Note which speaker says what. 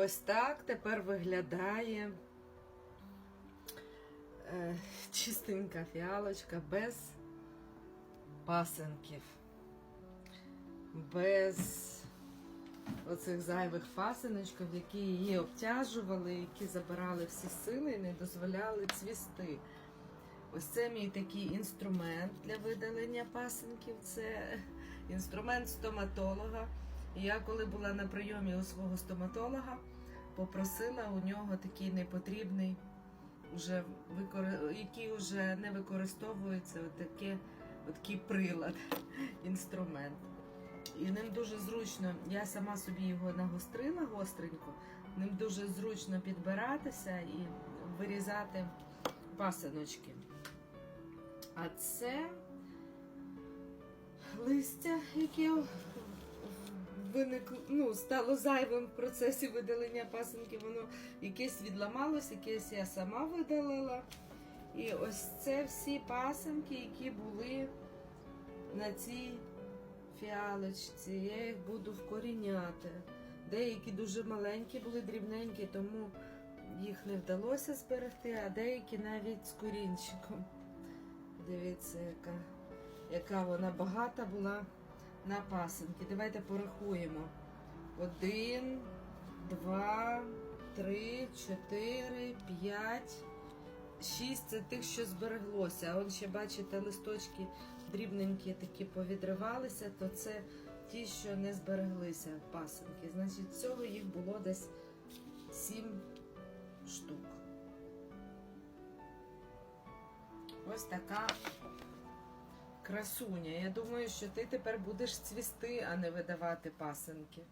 Speaker 1: Ось так тепер виглядає е, чистенька фіалочка без пасенків, без оцих зайвих фасиночків, які її обтяжували, які забирали всі сили і не дозволяли цвісти. Ось це мій такий інструмент для видалення пасенків. Це інструмент стоматолога. Я, коли була на прийомі у свого стоматолога, попросила у нього такий непотрібний, уже викор... який вже не використовується, отаке, такий прилад, інструмент. І ним дуже зручно, я сама собі його нагострила гостренько, ним дуже зручно підбиратися і вирізати пасиночки. А це листя, яке виникло, ну, стало зайвим в процесі видалення пасинки. Воно якесь відламалось, якесь я сама видалила. І ось це всі пасинки, які були на цій фіалочці. Я їх буду вкоріняти. Деякі дуже маленькі були, дрібненькі, тому їх не вдалося зберегти, а деякі навіть з корінчиком. Дивіться, яка, яка вона багата була на пасинки. Давайте порахуємо. Один, два, три, чотири, п'ять, шість. Це тих, що збереглося. А он ще, бачите, листочки дрібненькі такі повідривалися, то це ті, що не збереглися пасинки. Значить, всього їх було десь сім штук. Ось така красуня. Я думаю, що ти тепер будеш цвісти, а не видавати пасинки.